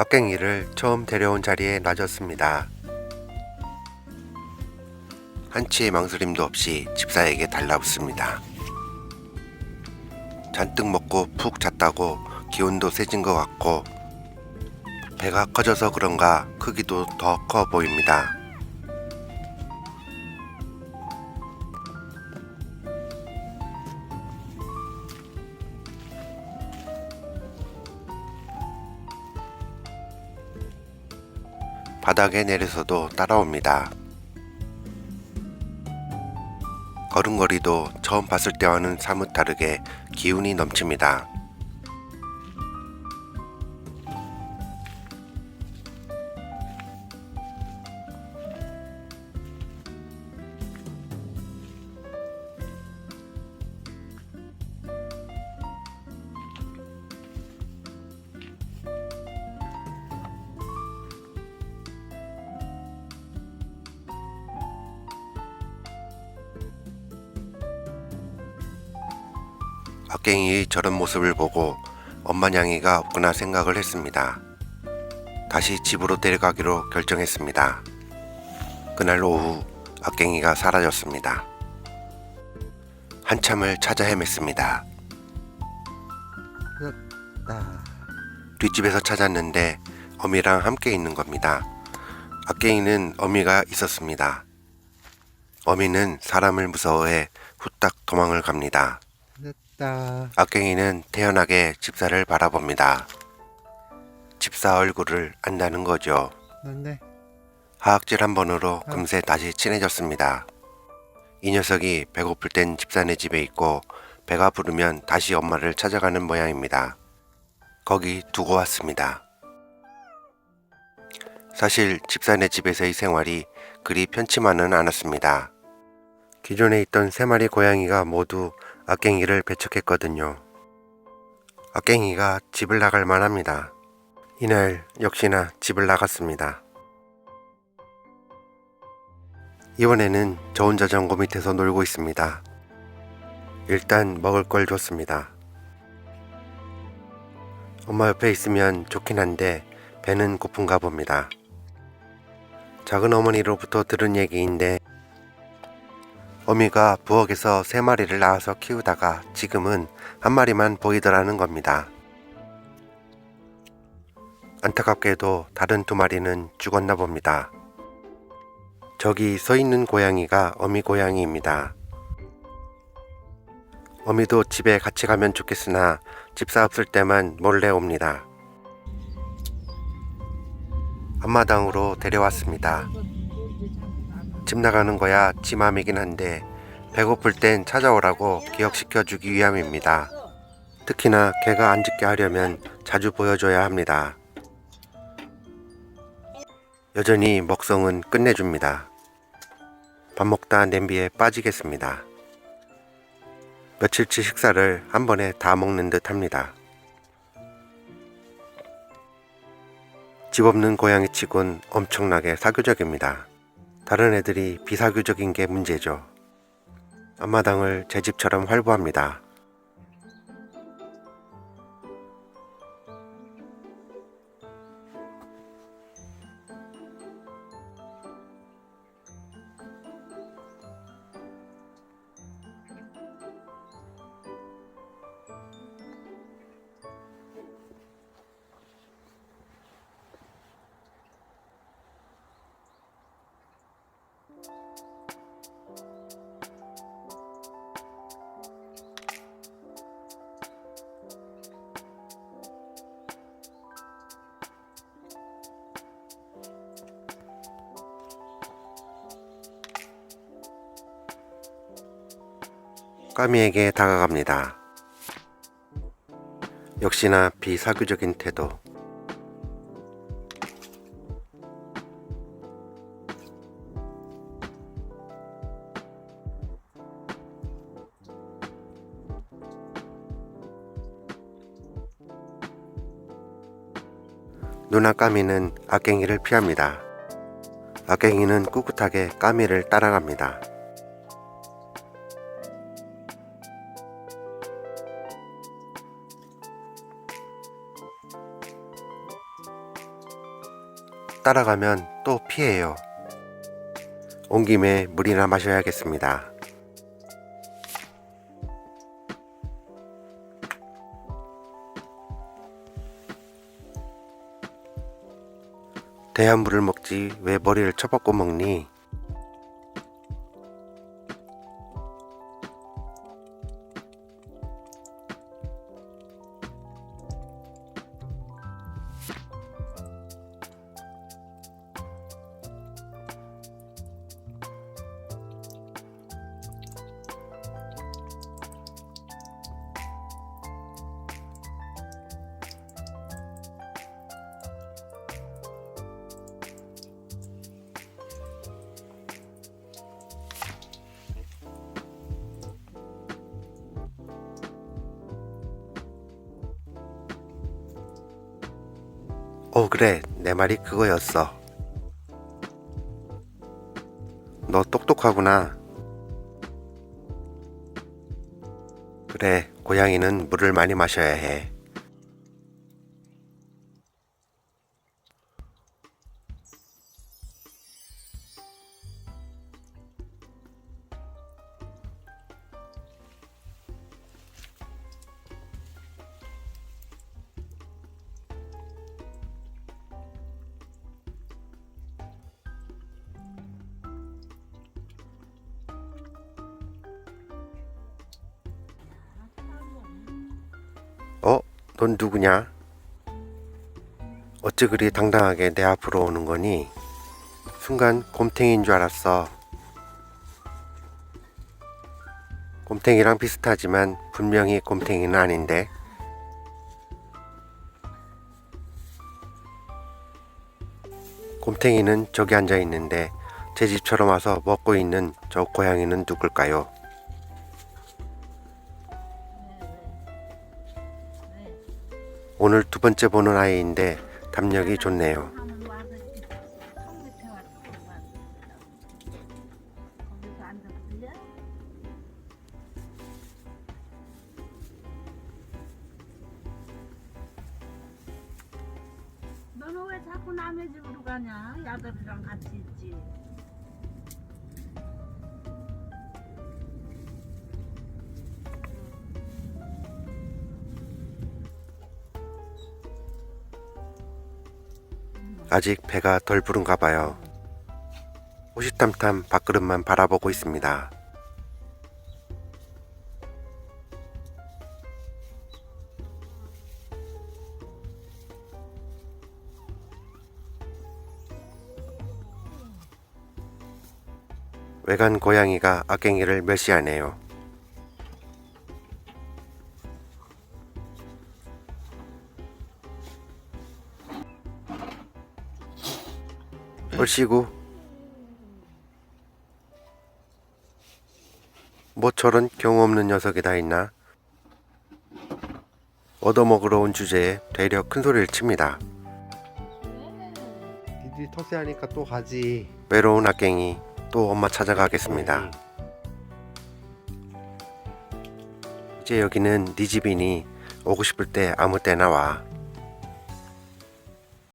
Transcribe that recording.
악갱이를 처음 데려온 자리에 놔줬습니다. 한치의 망설임도 없이 집사에게 달라붙습니다. 잔뜩 먹고 푹 잤다고 기운도 세진 것 같고 배가 커져서 그런가 크기도 더 커 보입니다. 바닥에 내려서도 따라옵니다. 걸음걸이도 처음 봤을 때와는 사뭇 다르게 기운이 넘칩니다. 악갱이의 저런 모습을 보고 엄마 냥이가 없구나 생각을 했습니다. 다시 집으로 데려가기로 결정했습니다. 그날 오후 악갱이가 사라졌습니다. 한참을 찾아 헤맸습니다. 뒷집에서 찾았는데 어미랑 함께 있는 겁니다. 악갱이는 어미가 있었습니다. 어미는 사람을 무서워해 후딱 도망을 갑니다. 됐다. 악갱이는 태연하게 집사를 바라봅니다. 집사 얼굴을 안다는 거죠. 안돼. 하악질 한 번으로 금세 다시 친해졌습니다. 이 녀석이 배고플 땐 집사네 집에 있고 배가 부르면 다시 엄마를 찾아가는 모양입니다. 거기 두고 왔습니다. 사실 집사네 집에서의 생활이 그리 편치만은 않았습니다. 기존에 있던 세 마리 고양이가 모두 악갱이를 배척했거든요. 악갱이가 집을 나갈 만합니다. 이날 역시나 집을 나갔습니다. 이번에는 저 혼자 전고 밑에서 놀고 있습니다. 일단 먹을 걸 줬습니다. 엄마 옆에 있으면 좋긴 한데 배는 고픈가 봅니다. 작은 어머니로부터 들은 얘기인데 어미가 부엌에서 세 마리를 낳아서 키우다가 지금은 한 마리만 보이더라는 겁니다. 안타깝게도 다른 두 마리는 죽었나 봅니다. 저기 서 있는 고양이가 어미 고양이입니다. 어미도 집에 같이 가면 좋겠으나 집사 없을 때만 몰래 옵니다. 앞마당으로 데려왔습니다. 집 나가는 거야 지 맘이긴 한데 배고플 땐 찾아오라고 기억시켜 주기 위함입니다. 특히나 개가 안 짖게 하려면 자주 보여줘야 합니다. 여전히 먹성은 끝내줍니다. 밥 먹다 냄비에 빠지겠습니다. 며칠치 식사를 한 번에 다 먹는 듯 합니다. 집 없는 고양이 치곤 엄청나게 사교적입니다. 다른 애들이 비사교적인 게 문제죠. 앞마당을 제 집처럼 활보합니다. 까미에게 다가갑니다. 역시나 비사교적인 태도. 누나 까미는 악갱이를 피합니다. 악갱이는 꿋꿋하게 까미를 따라갑니다. 따라가면 또 피해요. 온 김에 물이나 마셔야겠습니다. 대한 물을 먹지 왜 머리를 쳐박고 먹니? 어 그래 내 말이 그거였어. 너 똑똑하구나. 그래 고양이는 물을 많이 마셔야 해. 넌 누구냐? 어찌 그리 당당하게 내 앞으로 오는 거니? 순간 곰탱이인 줄 알았어. 곰탱이랑 비슷하지만 분명히 곰탱이는 아닌데. 곰탱이는 저기 앉아 있는데 제 집처럼 와서 먹고 있는 저 고양이는 누굴까요? 오늘 두 번째 보는 아이인데 담력이 좋네요. 너는 왜 자꾸 남의 집으로 가냐? 야들이랑 같이 있지. 아직 배가 덜 부른가 봐요. 호시탐탐 밥그릇만 바라보고 있습니다. 외간 고양이가 악갱이를 멸시하네요. 얼씨구 뭐 저런 경우 없는 녀석이 다 있나? 얻어먹으러 온 주제에 되려 큰 소리를 칩니다. 니들이 터세하니까 또 가지. 외로운 악갱이 또 엄마 찾아가겠습니다. 이제 여기는 네 집이니 오고 싶을 때 아무 때나 와.